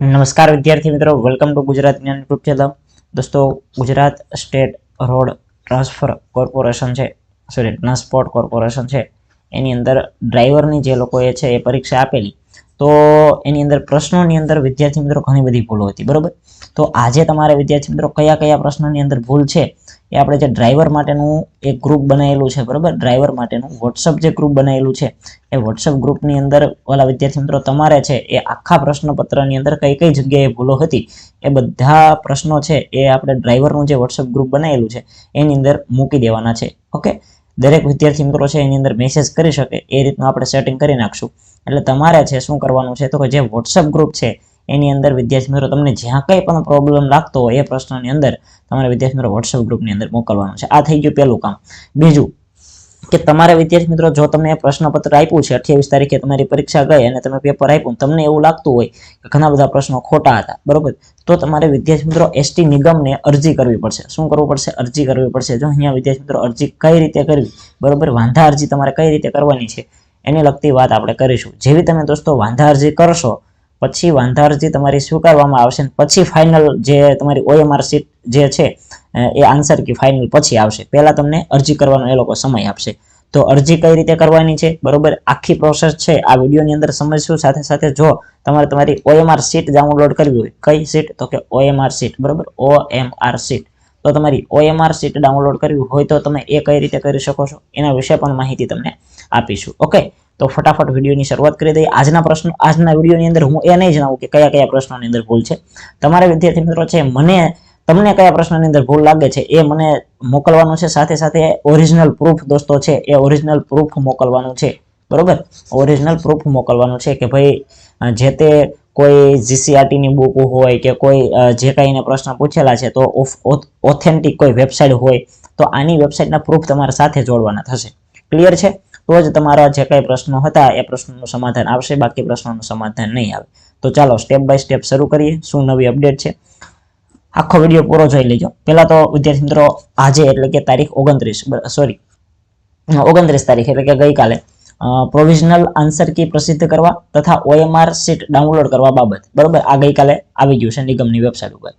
નમસ્કાર વિદ્યાર્થી મિત્રો વેલકમ ટુ ગુજરાત જ્ઞાન યુટ્યુબ ચેનલ દોસ્તો, Gujarat state road transfer corporation છે સોરી ટ્રાન્સપોર્ટ કોર્પોરેશન છે. એની અંદર ડ્રાઈવરની જે લોકોએ છે એ પરીક્ષા આપેલી. તો એની અંદર પ્રશ્નોની અંદર વિદ્યાર્થી મિત્રો ઘણી બધી ભૂલો હતી, બરોબર? તો આજે તમારે વિદ્યાર્થી મિત્રો કયા કયા પ્રશ્નોની અંદર ભૂલ છે એ આપણે જે ડ્રાઈવર માટેનું એક ગ્રુપ બનાવેલું છે, બરાબર? ડ્રાઈવર માટેનું વોટ્સઅપ જે ગ્રુપ બનાવેલું છે, એ વોટ્સઅપ ગ્રુપની અંદર ઓલા વિદ્યાર્થી મિત્રો તમારે છે એ આખા પ્રશ્નપત્રની અંદર કઈ કઈ જગ્યાએ ભૂલો હતી, એ બધા પ્રશ્નો છે એ આપણે ડ્રાઈવરનું જે વોટ્સઅપ ગ્રુપ બનાવેલું છે, એની અંદર મૂકી દેવાના છે, ઓકે? દરેક વિદ્યાર્થી મિત્રો છે એની અંદર મેસેજ કરી શકે, એ રીતનું આપણે સેટિંગ કરી નાખશું. એટલે તમારે છે શું કરવાનું છે તો કે જે વોટ્સઅપ ગ્રુપ છે એની અંદર વિદ્યાર્થી મિત્રો તમને જ્યાં કંઈ પણ પ્રોબ્લેમ લાગતો હોય એ પ્રશ્નની અંદર તમારે વિદ્યાર્થી મિત્રો વોટ્સઅપ ગ્રુપની અંદર મોકલવાનું છે. આ થઈ ગયું પહેલું કામ. બીજું કે તમારે વિદ્યાર્થી મિત્રો જો તમે પ્રશ્નપત્ર આપ્યું છે, અઠ્યાવીસ તારીખે તમારી પરીક્ષા ગઈ અને તમે પેપર આપ્યું તમને એવું લાગતું હોય કે ઘણા બધા પ્રશ્નો ખોટા હતા, બરોબર? તો તમારે વિદ્યાર્થી મિત્રો એસટી નિગમને અરજી કરવી પડશે. શું કરવું પડશે? અરજી કરવી પડશે. જો અહીંયા વિદ્યાર્થી મિત્રો અરજી કઈ રીતે કરવી? બરોબર? વાંધા અરજી તમારે કઈ રીતે કરવાની છે? એને લગતી વાત આપણે કરીશું. જેવી તમે દોસ્તો વાંધા અરજી કરશો પછી વાંધા અરજી તમારી સ્વીકારવામાં આવશે પછી ફાઇનલ જે તમારી ઓએમઆર સીટ જે છે એ આન્સર કે ફાઇનલ પછી આવશે. પહેલાં તમને અરજી કરવાનો એ લોકો સમય આપશે. તો અરજી કઈ રીતે કરવાની છે? બરોબર? આખી પ્રોસેસ છે. આ વિડીયોની અંદર સમજશું. સાથે સાથે જો તમારે તમારી ઓએમઆર સીટ ડાઉનલોડ કરવી હોય, કઈ સીટ તો કે ઓએમઆર સીટ બરોબર? ઓએમઆર સીટ તો તમારી ઓએમઆર સીટ ડાઉનલોડ કરવી હોય તો તમે એ કઈ રીતે કરી શકો છો? એના વિશે પણ માહિતી તમને આપીશું. ઓકે તો ફટાફટ વિડીયોની શરૂઆત કરી દઈએ. આજના પ્રશ્નો આજના વિડીયોની અંદર હું એ નહીં જણાવું કે કયા કયા પ્રશ્નોની અંદર ભૂલ છે. તમારા વિદ્યાર્થી મિત્રો છે, મને તમને કયા પ્રશ્નની અંદર ભૂલ લાગે છે એ મને મોકલવાનું છે. સાથે સાથે ઓરિજિનલ પ્રૂફ દોસ્તો છે, એ ઓરિજિનલ પ્રૂફ મોકલવાનું છે. બરોબર? ઓરિજિનલ પ્રૂફ મોકલવાનું છે કે ભાઈ જે તે કોઈ જીસીઆરટીની બુક હોય કે કોઈ જે કાંઈને પ્રશ્ન પૂછેલા છે તો ઓથેન્ટિક કોઈ વેબસાઇટ હોય તો આની વેબસાઇટના પ્રૂફ તમારે સાથે જોડવાના થશે. ક્લિયર છે? તો જ તમારા જે કાંઈ પ્રશ્નો હતા, એ પ્રશ્નોનું સમાધાન આવશે, બાકી પ્રશ્નોનું સમાધાન નહીં આવે. તો ચાલો સ્ટેપ બાય સ્ટેપ શરૂ કરીએ, શું નવી અપડેટ છે? આખો વીડિયો પૂરો જોઈ લેજો. પહેલાં તો વિદ્યાર્થી મિત્રો, આજે એટલે કે તારીખ ઓગણત્રીસ સોરી ઓગણત્રીસ તારીખ એટલે કે ગઈકાલે પ્રોવિઝનલ આન્સર કી પ્રસિદ્ધ કરવા તથા ઓએમઆર સીટ ડાઉનલોડ કરવા બાબત. બરોબર? આ ગઈકાલે આવી ગયું છે નિગમની વેબસાઇટ ઉપર.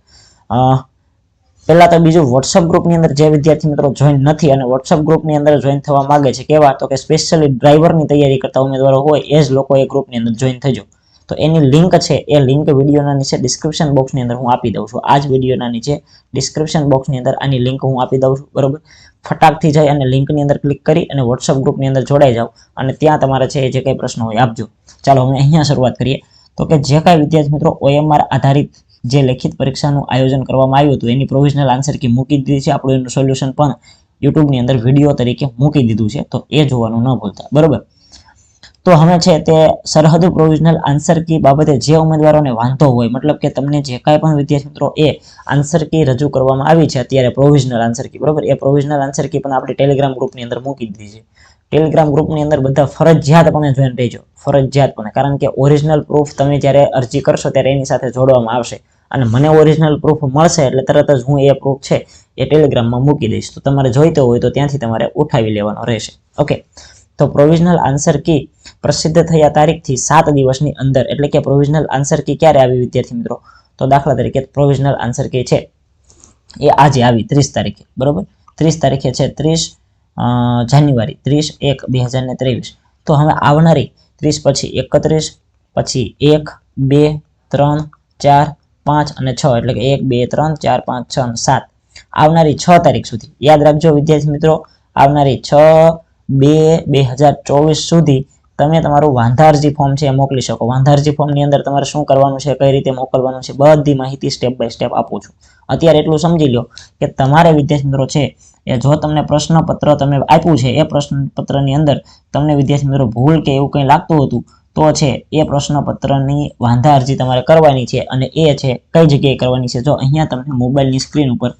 પહેલા તો બીજું વોટ્સઅપ ગ્રુપની અંદર જે વિદ્યાર્થી મિત્રો જોઈન નથી અને વોટ્સઅપ ગ્રુપની અંદર જોઈન થવા માંગે છે, કેવા? તો કે સ્પેશિયલી ડ્રાઈવરની તૈયારી કરતા ઉમેદવારો હોય, એ જ લોકો એ ગ્રુપની અંદર જોઈન થજો તો એની લિંક છે, એ લિંક વિડીયોના નીચે ડિસ્ક્રિપ્શન બોક્સની અંદર હું આપી દઉં છું. આ જ વિડીયોના નીચે ડિસ્ક્રિપ્શન બોક્સની અંદર આની લિંક હું આપી દઉં છું, બરોબર? ફટાકથી જઈ અને લિંકની અંદર ક્લિક કરી અને વોટ્સઅપ ગ્રુપની અંદર જોડાઈ જાઓ અને ત્યાં તમારે છે જે કંઈ પ્રશ્નો હોય આપજો. ચાલો અમે અહીંયા શરૂઆત કરીએ. તો કે જે કાંઈ વિદ્યાર્થી મિત્રો ઓએમઆર આધારિત જે લેખિત પરીક્ષાનું આયોજન કરવામાં આવ્યું હતું, એની પ્રોવિઝનલ આન્સર કી મૂકી દીધી છે. આપણું એનું સોલ્યુશન પણ યુટ્યુબની અંદર વીડિયો તરીકે મૂકી દીધું છે. તો એ જોવાનું ન ભૂલતા. બરોબર? તો હવે છે તે સરહદ પ્રોવિઝનલ આન્સર કી બાબતે જે ઉમેદવારોને વાંધો હોય, મતલબ કે તમને જે કાંઈ પણ વિદ્યાર્થી મિત્રો એ આન્સર કી રજૂ કરવામાં આવી છે, અત્યારે પ્રોવિઝનલ આન્સર કી. બરોબર? એ પ્રોવિઝનલ આન્સર કી પણ આપણે ટેલિગ્રામ ગ્રુપની અંદર મૂકી દીધી છે. ટેલિગ્રામ ગ્રુપની અંદર બધા ફરજિયાતપણે જોઈન રહેજો. ફરજિયાતપણે કારણ કે ઓરિજિનલ પ્રૂફ તમે જ્યારે અરજી કરશો ત્યારે એની સાથે જોડવામાં આવશે. અને મને ઓરિજિનલ પ્રૂફ મળશે એટલે તરત જ હું એ પ્રૂફ છે એ ટેલિગ્રામમાં મૂકી દઈશ. તો તમારે જોઈતો હોય તો ત્યાંથી તમારે ઉઠાવી લેવાનો રહેશે. ઓકે. તો પ્રોવિઝનલ આન્સર કી પ્રસિદ્ધ થયા તારીખથી સાત દિવસની અંદર. એટલે કે પ્રોવિઝનલ આન્સર કી ક્યારે આવી વિદ્યાર્થી મિત્રો? તો દાખલા તરીકે પ્રોવિઝનલ આન્સર કી છે એ આજે આવી, ત્રીસ તારીખે. બરોબર? ત્રીસ તારીખે છે ત્રીસ જાન્યુઆરી ત્રીસ એક બે હજાર ત્રેવીસ. તો હવે આવનારી ત્રીસ પછી એકત્રીસ, પછી એક, બે, ત્રણ, ચાર, પાંચ અને છ, એટલે કે એક, બે, ત્રણ, ચાર, પાંચ, છ અને સાત. આવનારી છ તારીખ સુધી. યાદ રાખજો વિદ્યાર્થી મિત્રો, આવનારી છ બે બે હજાર ચોવીસ સુધી તમે તમારું વાંધારજી ફોર્મ છે એ મોકલી શકો. વાંધારજી ફોર્મની અંદર તમારે શું કરવાનું છે, કઈ રીતે મોકલવાનું છે, બધી માહિતી સ્ટેપ બાય સ્ટેપ આપું છું. અત્યારે એટલું સમજી લો કે તમારે વિદ્યાર્થી મિત્રો છે એ જો તમને પ્રશ્નપત્ર તમે આપ્યું છે, એ પ્રશ્નપત્રની અંદર તમને વિદ્યાર્થી મિત્રો ભૂલ કે એવું કંઈ લાગતું હતું, તો છે એ પ્રશ્નપત્રની વાંધા અરજી તમારે કરવાની છે અને એ છે કઈ જગ્યાએ કરવાની છે. જો અહીંયા તમને મોબાઈલની સ્ક્રીન ઉપર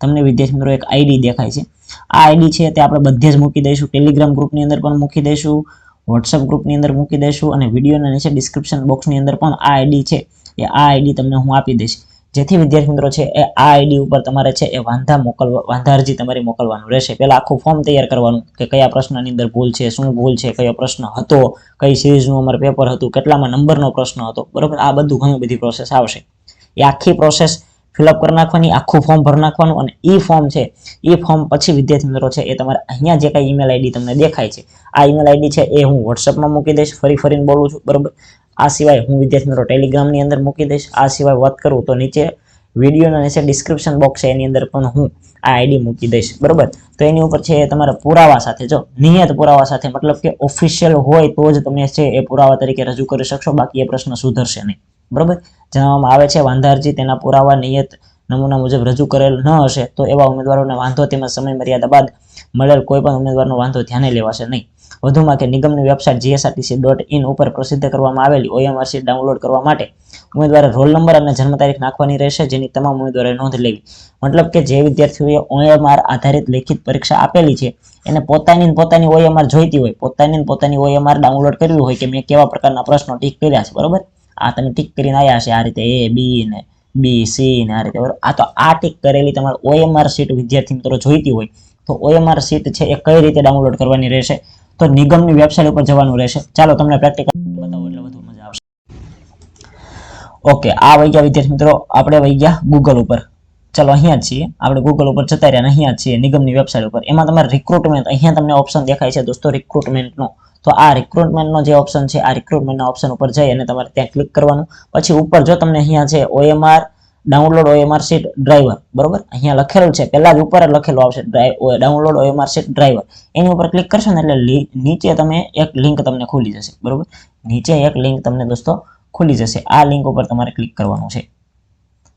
તમને વિદ્યાર્થી મિત્રો એક આઈડી દેખાય છે. આ આઈડી છે તે આપણે બધે જ મૂકી દઈશું. ટેલિગ્રામ ગ્રુપની અંદર પણ મૂકી દઈશું. વોટ્સઅપ ગ્રુપની અંદર મૂકી દઈશું અને વિડીયોના નીચે ડિસ્ક્રિપ્શન બોક્સની અંદર પણ આ આઈડી છે. એ આ આઈડી તમને હું આપી દઈશ. જેથી વિદ્યાર્થી મિત્રો છે, એ આ આઈડી ઉપર તમારે છે, એ વાંધા મોકલવા, વાંધા અરજી તમારી મોકલવાનું રહેશે. પહેલાં આખું ફોર્મ તૈયાર કરવાનું કે કયા પ્રશ્નની અંદર ભૂલ છે, શું ભૂલ છે, કયો પ્રશ્ન હતો, કઈ સિરીઝનું અમારે પેપર હતું, કેટલામાં નંબરનો પ્રશ્ન હતો. બરાબર? આ બધું ઘણી બધી પ્રોસેસ આવશે. એ આખી પ્રોસેસ ફિલઅપ કરી નાખવાની, આખું ફોર્મ ભરી નાખવાનું અને ઈ ફોર્મ છે એ ફોર્મ પછી વિદ્યાર્થી મિત્રો છે એ તમારે અહીંયા જે કાંઈ ઈમેલ આઈડી તમને દેખાય છે, આ ઈમેલ આઈડી છે એ હું વોટ્સઅપમાં મૂકી દઈશ, ફરી ફરીને બોલું છું, બરાબર? આ સિવાય હું વિદ્યાર્થી મિત્રો ટેલિગ્રામની અંદર મૂકી દઈશ, આ સિવાય વાત કરું તો નીચે વિડીયોના નીચે ડિસ્ક્રિપ્શન બોક્સ છે એની અંદર પણ હું આ આઈડી મૂકી દઈશ, બરાબર? તો એની ઉપર છે તમારા પુરાવા સાથે, જો, નિયત પુરાવા સાથે, મતલબ કે ઓફિશિયલ હોય તો જ તમે છે એ પુરાવા તરીકે રજૂ કરી શકશો, બાકી એ પ્રશ્ન સુધરશે નહીં. બરોબર? જણાવવામાં આવે છે, વાંધારજી તેના પુરાવા, નિયત નમૂના મુજબ રજૂ કરેલ ન હશે, તો એવા ઉમેદવારોને વાંધો તેમજ સમય મર્યાદા બાદ મળેલ કોઈ પણ ઉમેદવારનો વાંધો ધ્યાને લેવાશે નહીં. વધુમાં કે નિગમની વેબસાઇટ જીએસઆરટીસી ડોટ ઇન ઉપર પ્રસિદ્ધ કરવામાં આવેલી ઓએમઆરસી ડાઉનલોડ કરવા માટે ઉમેદવારે રોલ નંબર અને જન્મ તારીખ નાખવાની રહેશે, જેની તમામ ઉમેદવારે નોંધ લેવી. મતલબ કે જે વિદ્યાર્થીઓએ ઓએમઆર આધારિત લેખિત પરીક્ષા આપેલી છે, એને પોતાની પોતાની ઓએમઆર જોઈતી હોય, પોતાની પોતાની ઓએમઆર ડાઉનલોડ કરવી હોય કે મેં કેવા પ્રકારના પ્રશ્નો ટીક કર્યા છે, બરોબર? આ તમે ટીક કરીને આવ્યા છે, આ રીતે એ બી ને બી સી ને આ રીતે આ તો આ ટીક કરેલી તમારે ઓએમઆર સીટ વિદ્યાર્થી મિત્રો જોઈતી હોય, તો ઓએમઆર સીટ છે એ કઈ રીતે ડાઉનલોડ કરવાની રહેશે? તો નિગમની વેબસાઇટ ઉપર જવાનું રહેશે. ચાલો તમને પ્રેક્ટિકલ બતાવો એટલે વધુ મજા આવશે. ઓકે આ વહી ગયા વિદ્યાર્થી મિત્રો, આપણે વહી ગયા ગૂગલ ઉપર. ચલો અહીંયા છીએ. આપણે ગૂગલ ઉપર જતા રહ્યા અહીંયા છીએ નિગમની વેબસાઇટ ઉપર. એમાં તમારે રિક્રુટમેન્ટ અહીંયા તમને ઓપ્શન દેખાય છે દોસ્તો રિક્રુટમેન્ટનો તો આ રિક્રુટમેન્ટનો જે ઓપ્શન છે, આ રિક્રુટમેન્ટના ઓપ્શન ઉપર જઈ અને તમારે ત્યાં ક્લિક કરવાનું. પછી ઉપર જો તમને અહીંયા છે OMR download OMR sheet driver બરોબર? અહીંયા લખેલું છે, પહેલા જ ઉપર લખેલું આવશે ડાઉનલોડ ઓએમઆર સીટ ડ્રાઈવર એની ઉપર ક્લિક કરશો ને એટલે નીચે તમે એક લિંક તમને ખુલી જશે, બરોબર? નીચે એક લિંક તમને દોસ્તો ખુલી જશે. આ લિંક ઉપર તમારે ક્લિક કરવાનું છે.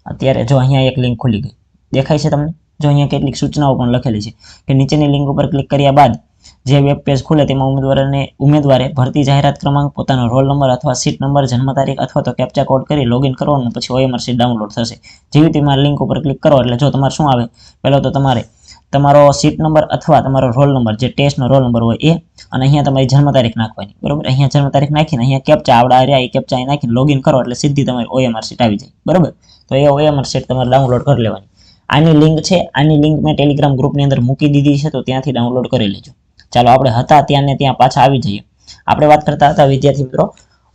અત્યારે જો અહીંયા એક લિંક ખુલી ગઈ. દેખાય છે તમને? જો અહીંયા કેટલીક સૂચનાઓ પણ લખેલી છે કે નીચેની લિંક ઉપર ક્લિક કર્યા બાદ જે વેબ પેજ ખુલે તેમાં ઉમેદવારને, ઉમેદવારે ભરતી જાહેરાત ક્રમાંક, પોતાનો રોલ નંબર અથવા સીટ નંબર જન્મ તારીખ અથવા તો કેપ્ચા કોડ કરી લોગિન કરવાનું પછી ઓએમઆર સીટ ડાઉનલોડ થશે. જેવી તેમાં લિંક ઉપર ક્લિક કરો એટલે જો તમારે શું આવે? પહેલો તો તમારે તમારો સીટ નંબર અથવા તમારો રોલ નંબર જે ટેસ્ટનો રોલ નંબર હોય એ, અને અહીંયા તમારી જન્મ તારીખ નાખવાની. બરોબર? અહીંયા જન્મ તારીખ નાખીને અહીંયા કેપ્ચા આવડા રહ્યા, એ કેપ્ચા અહીં નાખીને લોગિન કરો એટલે સીધી તમારી ઓએમઆર સીટ આવી જાય. બરોબર? તો એ ઓએમઆર સીટ તમારે ડાઉનલોડ કરી લેવાની. આની લિંક છે, આની લિંક મેં ટેલિગ્રામ ગ્રુપની અંદર મૂકી દીધી છે, તો ત્યાંથી ડાઉનલોડ કરી લેજો. ચાલો આપણે હતા ત્યાં ને ત્યાં પાછા આવી જઈએ. આપણે વાત કરતા હતા વિદ્યાર્થી મિત્રો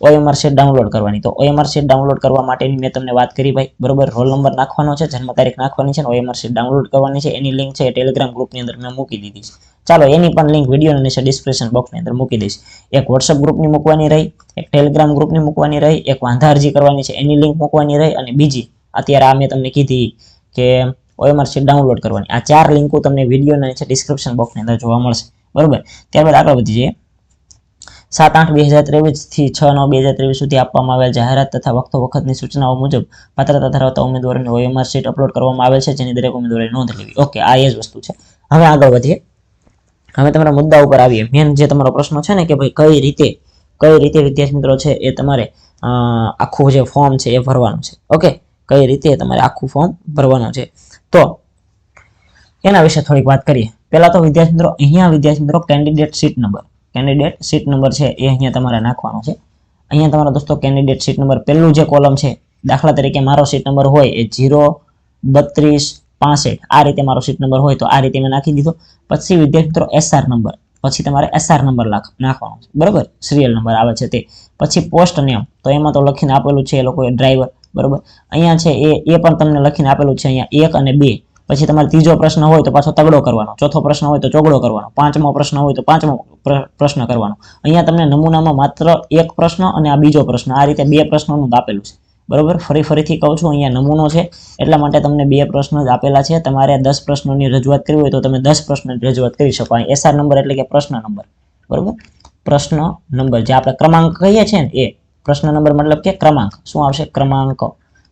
ઓએમઆર શીટ ડાઉનલોડ કરવાની. તો ઓએમઆર શીટ ડાઉનલોડ કરવા માટેની મેં તમને વાત કરી ભાઈ. બરોબર રોલ નંબર નાખવાનો છે, જન્મ તારીખ નાખવાની છે ઓએમઆર શીટ ડાઉનલોડ કરવાની છે. એની લિંક છે ટેલિગ્રામ ગ્રુપની અંદર મેં મૂકી દીધી છે. ચાલો, એની પણ લિંક વીડિયો નીચે ડિસ્ક્રિપ્શન બોક્સની અંદર મૂકી દઈશ. એક વોટ્સઅપ ગ્રુપની મૂકવાની રહી, એક ટેલિગ્રામ ગ્રુપની મૂકવાની રહી, એક વાંધા અરજી કરવાની છે, એની લિંક મૂકવાની રહી અને બીજી અત્યારે આ મેં તમને કીધી કે ઓએમઆર શીટ ડાઉનલોડ કરવાની. આ ચાર લિંકો તમને વિડીયોના નીચે ડિસ્ક્રિપ્શન બોક્સની અંદર જોવા મળશે. બરોબર? ત્યારબાદ આગળ વધી જઈએ સાત આઠ બે હજાર ત્રેવીસથી છ નવ બે હજાર ત્રેવીસ સુધી આપવામાં આવેલ જાહેરાત તથા વખતો વખતની સૂચનાઓ મુજબ પાત્રતા ધરાવતા ઉમેદવારોની ઓએમઆર શીટ અપલોડ કરવામાં આવેલ છે, જેની દરેક ઉમેદવારે નોંધ લેવી. ઓકે આ એ જ વસ્તુ છે. હવે આગળ વધીએ. હવે તમારા મુદ્દા ઉપર આવીએ. મેન જે તમારો પ્રશ્ન છે ને કે ભાઈ કઈ રીતે કઈ રીતે વિદ્યાર્થી મિત્રો છે એ તમારે આખું જે ફોર્મ છે એ ભરવાનું છે. ઓકે કઈ રીતે તમારે આખું ફોર્મ ભરવાનું છે. તો એના વિશે થોડીક વાત કરીએ. પહેલા તો વિદ્યાર્થી મિત્રો અહીંયા વિદ્યાર્થી મિત્રો candidate seat number candidate seat number છે, એ અહીંયા તમારે નાખવાનો છે. અહીંયા તમારા દોસ્તો કેન્ડિડેટ સીટ નંબર પહેલું જે કોલમ છે, દાખલા તરીકે મારો સીટ નંબર હોય એ જીરો બત્રીસ, પાસઠ. આ રીતે મારો સીટ નંબર હોય તો આ રીતે મેં નાખી દીધો. પછી વિદ્યાર્થી મિત્રો એસઆર નંબર પછી તમારે એસઆર નંબર નાખવાનો છે. બરોબર? સિરિયલ નંબર આવે છે તે. પછી પોસ્ટ નેમ તો એમાં તો લખીને આપેલું છે એ લોકોએ ડ્રાઈવર બરોબર? અહીંયા છે એ એ પણ તમને લખીને આપેલું છે અહીંયા એક અને બે. પછી તમારે ત્રીજો પ્રશ્ન હોય તો પાછો તગડો કરવાનો. ચોથો પ્રશ્ન હોય તો ચોગડો કરવાનો. પાંચમો પ્રશ્ન હોય તો પાંચમો પ્ર- પ્રશ્ન કરવાનો. અહીંયા તમને નમૂનામાં માત્ર એક પ્રશ્ન અને આ બીજો પ્રશ્ન. આ રીતે બે પ્રશ્નોનું આપેલું છે. બરોબર? ફરી ફરીથી કહું છું, અહીંયા નમૂનો છે. એટલા માટે તમને બે પ્રશ્નો જ આપેલા છે. તમારે દસ પ્રશ્નોની રજૂઆત કરવી હોય તો તમે દસ પ્રશ્નોની રજૂઆત કરી શકો. અહીં એસઆર નંબર એટલે કે પ્રશ્ન નંબર. બરોબર? પ્રશ્ન નંબર. જે આપણે ક્રમાંક કહીએ છીએ ને એ પ્રશ્ન નંબર મતલબ કે ક્રમાંક. શું આવશે? ક્રમાંક.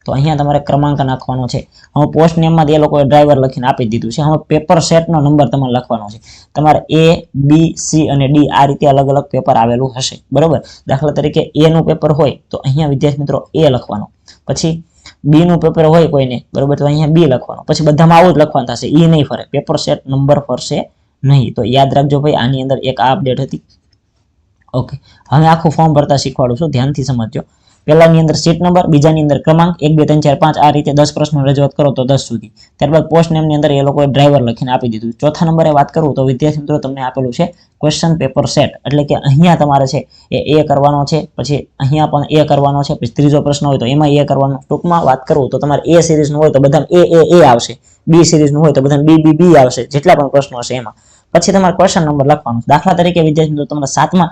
તો અહીંયા તમારે ક્રમાંક નાખવાનો છે. હવે પોસ્ટ નેમમાં એ લોકોએ ડ્રાઈવર લખીને આપી દીધું છે. હવે પેપર સેટનો નંબર તમારે લખવાનો છે. તમારે એ બી સી અને ડી આ રીતે અલગ અલગ પેપર આવેલું હશે. બરોબર? દાખલા તરીકે એનું પેપર હોય તો અહીંયા વિદ્યાર્થી મિત્રો એ લખવાનો. પછી બીનું પેપર હોય કોઈને, બરોબર? તો અહીંયા બી લખવાનો. પછી બધામાં આવું જ લખવાનું થશે. એ નહીં ફરે. પેપર સેટ નંબર ફરશે નહીં. તો યાદ રાખજો ભાઈ, આની અંદર એક આ અપડેટ હતી. ઓકે હવે આખું ફોર્મ ભરતા શીખવાડું છું. ધ્યાનથી સમજજો. પહેલાની અંદર સીટ નંબર બીજાની અંદર ક્રમાંક, એક, બે, ત્રણ, ચાર, પાંચ, આ રીતે દસ પ્રશ્નો રજૂઆત કરો તો દસ સુધી. ત્યારબાદ પોસ્ટ નેમની અંદર એ લોકોએ ડ્રાઈવર લખીને આપી દીધું. ચોથા નંબરે વાત કરું તો વિદ્યાર્થી મિત્રો તમને આપેલું છે ક્વેશ્ચન પેપર સેટ એટલે કે અહીંયા તમારે છે એ એ કરવાનો છે, પછી અહીંયા પણ એ કરવાનો છે, પછી ત્રીજો પ્રશ્ન હોય તો એમાં એ કરવાનો. ટૂંકમાં વાત કરું તો તમારે એ સિરીઝનું હોય તો બધા એ એ એ આવશે. બી સિરીઝનું હોય તો બધા બી બી બી આવશે. જેટલા પણ પ્રશ્નો હશે એમાં. પછી તમારે ક્વેશ્ચન નંબર લખવાનો દાખલા તરીકે વિદ્યાર્થી મિત્રો તમારા સાતમા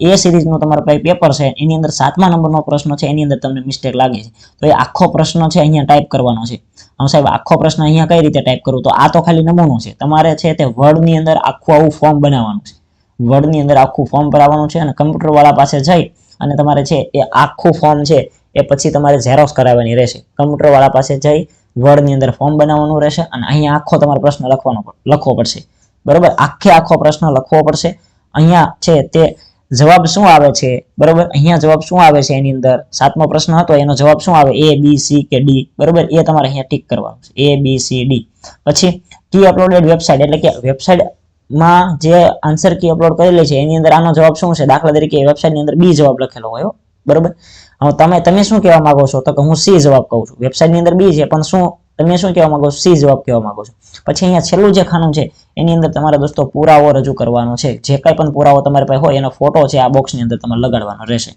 એ સિરીઝનું તમારું કઈ પેપર છે, એની અંદર સાતમા નંબરનો પ્રશ્ન છે, એની અંદર તમને મિસ્ટેક લાગે છે. તો એ આખો પ્રશ્ન છે અહીંયા ટાઈપ કરવાનો છે. આમ સાહેબ, આખો પ્રશ્ન અહીંયા કઈ રીતે ટાઈપ કરું તો આ તો ખાલી નમૂનો છે. તમારે છે તે વર્ડની અંદર આખું આવું ફોર્મ બનાવવાનું છે. વર્ડની અંદર આખું ફોર્મ ભરાવાનું છે અને કમ્પ્યુટરવાળા પાસે જઈ અને તમારે છે એ આખું ફોર્મ છે એ પછી તમારે ઝેરોક્સ કરાવવાની રહેશે. કમ્પ્યુટરવાળા પાસે જઈ વર્ડની અંદર ફોર્મ બનાવવાનું રહેશે અને અહીંયા આખો તમારે પ્રશ્ન લખવાનો લખવો પડશે. બરોબર? આખે આખો પ્રશ્ન લખવો પડશે. અહીંયા છે તે જવાબ શું આવે છે? બરોબર? અહીંયા જવાબ શું આવે છે એની અંદર? સાતમો પ્રશ્ન હતો, એનો જવાબ શું આવે? એ બી સી કે ડી બરોબર? એ તમારે અહીંયા ટીક કરવાનું છે. એ બી સી ડી પછી કી અપલોડેડ વેબસાઇટ એટલે કે વેબસાઇટમાં જે આન્સર કી અપલોડ કરેલી છે, એની અંદર આનો જવાબ શું છે? દાખલા તરીકે વેબસાઇટની અંદર બી જવાબ લખેલો હોય બરોબર? હવે તમે તમે શું કહેવા માંગો છો? તો કે હું સી જવાબ કહું છું. વેબસાઇટની અંદર બી છે, પણ શું તમે શું કહેવા માંગો છો? સી જવાબ કહેવા માંગો છો. પછી અહીંયા છેલ્લું જે ખાનું છે, એની અંદર તમારે દોસ્તો પુરાવો રજૂ કરવાનો છે. જે કંઈ પણ પુરાવો તમારી પાસે હોય, એનો ફોટો છે, આ બોક્સની અંદર તમારે લગાડવાનો રહેશે.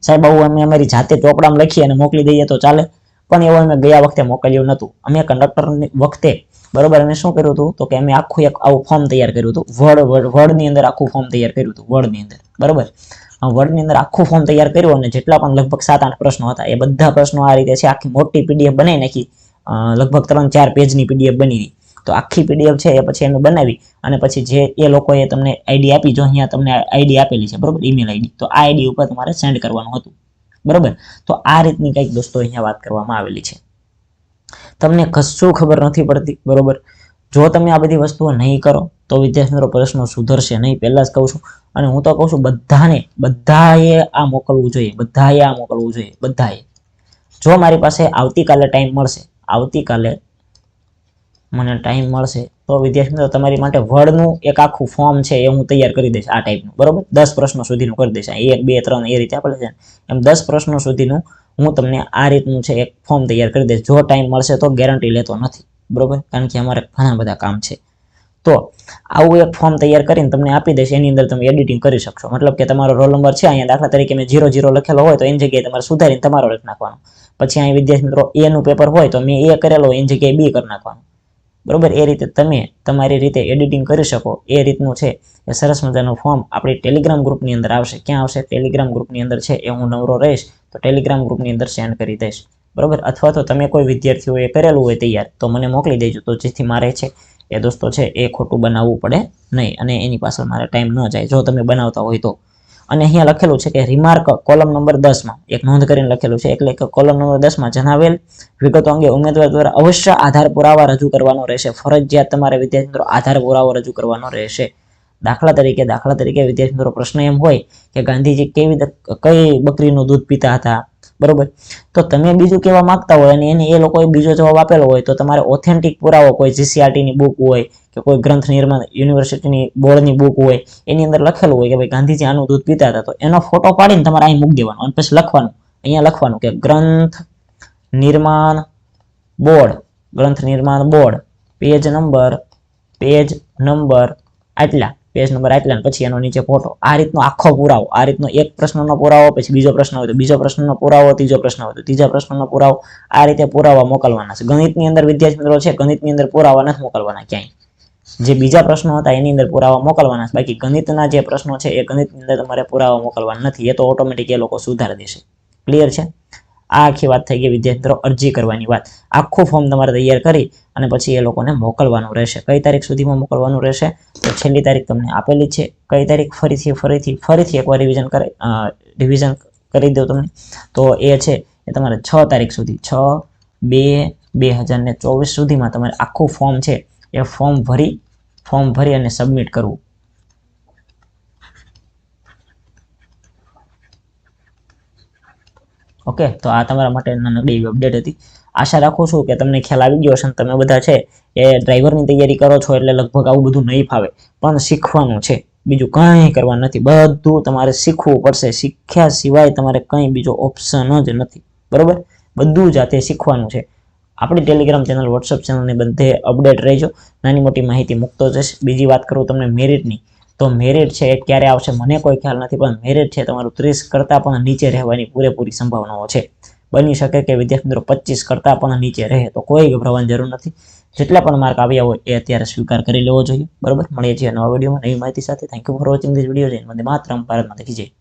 સાહેબ, આવું અમે અમારી જાતે ચોપડામાં લખી અને મોકલી દઈએ તો ચાલે. પણ એવું અમે ગયા વખતે મોકલ્યું નહોતું. અમે કંડક્ટરની વખતે, બરોબર, અમે શું કર્યું હતું? તો કે અમે આખું એક આવું ફોર્મ તૈયાર કર્યું હતું. વર્ડ વર્ડની અંદર આખું ફોર્મ તૈયાર કર્યું હતું વર્ડની અંદર. બરોબર? વર્ડની અંદર આખું ફોર્મ તૈયાર કર્યું અને જેટલા પણ લગભગ સાત આઠ પ્રશ્નો હતા, એ બધા પ્રશ્નો આ રીતે છે, આખી મોટી પીડીએફ બનાવી નાખી. લગભગ ત્રણ ચાર પેજની પીડીએફ બની હતી તો આખી પીડીએફ છે એ પછી એને બનાવી અને પછી જે એ લોકોએ તમને આઈડી આપી, જો અહીંયા તમને આઈડી આપેલી છે, બરોબર? ઈમેલ આઈડી તો આ આઈડી ઉપર તમારે સેન્ડ કરવાનું હતું. બરોબર? તો આ રીતની કંઈક દોસ્તો અહીંયા વાત કરવામાં આવેલી છે. તમને કશું ખબર નથી પડતી, બરોબર? જો તમે આ બધી વસ્તુઓ નહીં કરો, તો વિદ્યાર્થી મિત્રો પ્રશ્નો સુધરશે નહીં. પહેલાં જ કહું છું, અને હું તો કહું છું, બધાને, બધાએ આ મોકલવું જોઈએ, બધાએ આ મોકલવું જોઈએ, બધાએ. જો મારી પાસે આવતીકાલે ટાઈમ મળશે આવતીકાલે મને ટાઈમ મળશે. તો વિદ્યાર્થી મિત્રો, તમારી માટે વર્ડનું એક આખું ફોર્મ છે એ હું તૈયાર કરી દઈશ આ ટાઈપનું બરોબર? દસ પ્રશ્નો સુધીનું કરી દઈશ. એક, બે, ત્રણ એ રીતે આપણે છે. એમ દસ પ્રશ્નો સુધીનું હું તમને આ રીતનું છે એક ફોર્મ તૈયાર કરી દઈશ. જો ટાઈમ મળશે તો ગેરંટી લેતો નથી. બરોબર? કારણ કે અમારે ઘણા બધા કામ છે. તો આવું એક ફોર્મ તૈયાર કરીને તમને આપી દઈશ. એની અંદર તમે એડિટિંગ કરી શકશો. મતલબ કે તમારો રોલ નંબર છે અહીંયા દાખલા તરીકે મેં જીરો જીરો લખેલો હોય તો એની જગ્યાએ તમારે સુધારીને તમારો લખી નાખવાનો. પછી અહીં વિદ્યાર્થી મિત્રો એ નું પેપર હોય તો મેં એ કરેલો એની જગ્યાએ બી કરી નાખવાનું. બરોબર? એ રીતે તમે તમારી રીતે એડિટિંગ કરી શકો. એ રીતનું છે. એ સરસ મજાનું ફોર્મ આપણી ટેલિગ્રામ ગ્રુપની અંદર આવશે. ક્યાં આવશે? ટેલિગ્રામ ગ્રુપની અંદર છે. એ હું નવરો રહીશ, તો ટેલિગ્રામ ગ્રુપની અંદર સેન્ડ કરી દઈશ. બરોબર? અથવા તો તમે કોઈ વિદ્યાર્થીઓએ કરેલું હોય તૈયાર, તો મને મોકલી દેજો. તો જેથી મારે છે, એ દોસ્તો છે, એ ખોટું બનાવવું પડે નહીં અને એની પાછળ મારે ટાઈમ ન જાય. જો તમે બનાવતા હોય તો. અને અહીંયા લખેલું છે કે રિમાર્ક કોલમ નંબર દસમાં એક નોંધ કરીને લખેલું છે. એટલે કે કોલમ નંબર દસમાં જણાવેલ વિગતો અંગે ઉમેદવાર દ્વારા અવશ્ય આધાર પુરાવા રજૂ કરવાનો રહેશે. ફરજિયાત તમારે વિદ્યાર્થી મિત્રો આધાર પુરાવો રજૂ કરવાનો રહેશે. દાખલા તરીકે દાખલા તરીકે વિદ્યાર્થી મિત્રો પ્રશ્ન એમ હોય કે ગાંધીજી કેવી કઈ બકરીનું દૂધ પીતા હતા? બરોબર? તો તમે બીજું કહેવા માંગતા હોય અને એને એ લોકોએ બીજો જવાબ આપેલો હોય, તો તમારે ઓથેન્ટિક પુરાવો કોઈ જીસીઆરટીની બુક હોય કે કોઈ ગ્રંથ નિર્માણ યુનિવર્સિટીની બોર્ડની બુક હોય, એની અંદર લખેલું હોય કે ભાઈ ગાંધીજી આનું દૂધ પીતા હતા, તો એનો ફોટો પાડીને તમારે અહીં મૂકી દેવાનો. અને પછી લખવાનું, અહીંયા લખવાનું કે ગ્રંથ નિર્માણ બોર્ડ, ગ્રંથ નિર્માણ board, page number page number આટલા. પેજ નંબર આપેલા પછી એનો નીચે ફોટો આ રીતનો આખો પુરાવો. આ રીતનો એક પ્રશ્નનો પુરાવો, પછી બીજો પ્રશ્ન હોય તો બીજો પ્રશ્નનો પુરાવો, ત્રીજો પ્રશ્ન હોય તો ત્રીજા પ્રશ્નનો પુરાવો. આ રીતે પુરાવા મોકલવાના છે. ગણિતની અંદર વિદ્યાર્થી મિત્રો છે, ગણિતની અંદર પુરાવા નથી મોકલવાના ક્યાંય. જે બીજા પ્રશ્નો હતા એની અંદર પુરાવા મોકલવાના છે. બાકી ગણિતના જે પ્રશ્નો છે એ ગણિતની અંદર તમારે પુરાવા મોકલવાના નથી. એ તો ઓટોમેટિક એ લોકો સુધારી દેશે. ક્લિયર છે? આ આખી વાત થઈ ગઈ વિદ્યાર્થી મિત્રો અરજી કરવાની વાત. આખું ફોર્મ તમારે તૈયાર કરી અને પછી એ લોકોને મોકલવાનું રહેશે. કઈ તારીખ સુધીમાં મોકલવાનું રહેશે? તો છેલ્લી તારીખ તમને આપેલી છે. કઈ તારીખ? ફરીથી ફરીથી ફરીથી એકવાર રિવિઝન કરે રિવિઝન કરી દઉં તમને. તો એ છે એ તમારે છ તારીખ સુધી, છ, બે બે હજાર ચોવીસ સુધીમાં તમારે આખું ફોર્મ છે એ ફોર્મ ભરી ફોર્મ ભરી અને સબમિટ કરવું. ઓકે? તો આ તમારા માટે એવી અપડેટ હતી. આશા રાખું છું કે તમને ખ્યાલ આવી ગયો હશે તમે બધા છે એ ડ્રાઈવરની તૈયારી કરો છો એટલે લગભગ આવું બધું નહીં ફાવે. પણ શીખવાનું છે. બીજું કંઈ કરવા નથી. બધું તમારે શીખવું પડશે. શીખ્યા સિવાય તમારે કંઈ બીજો ઓપ્શન જ નથી. બરોબર? બધું જાતે શીખવાનું છે. આપણી ટેલિગ્રામ ચેનલ વોટ્સઅપ ચેનલની બધે અપડેટ રહેજો. નાની મોટી માહિતી મૂકતો જશે બીજી વાત કરું તમને મેરિટની તો મેરિટ છે એ ક્યારે આવશે મને કોઈ ખ્યાલ નથી, પણ મેરિટ છે તમારું ત્રીસ કરતાં પણ નીચે રહેવાની પૂરેપૂરી સંભાવનાઓ છે. બની શકે કે વિદ્યાર્થી મિત્રો પચીસ કરતાં પણ નીચે રહે તો કોઈ ગભરાવાની જરૂર નથી. જેટલા પણ માર્ક આવ્યા હોય એ અત્યારે સ્વીકાર કરી લેવો જોઈએ. બરોબર? મળીએ છીએ નવા વિડીયોમાં નવી માહિતી સાથે. Thank you for watching this video જઈને મને માત્ર ભારતમાં દેખી જાય.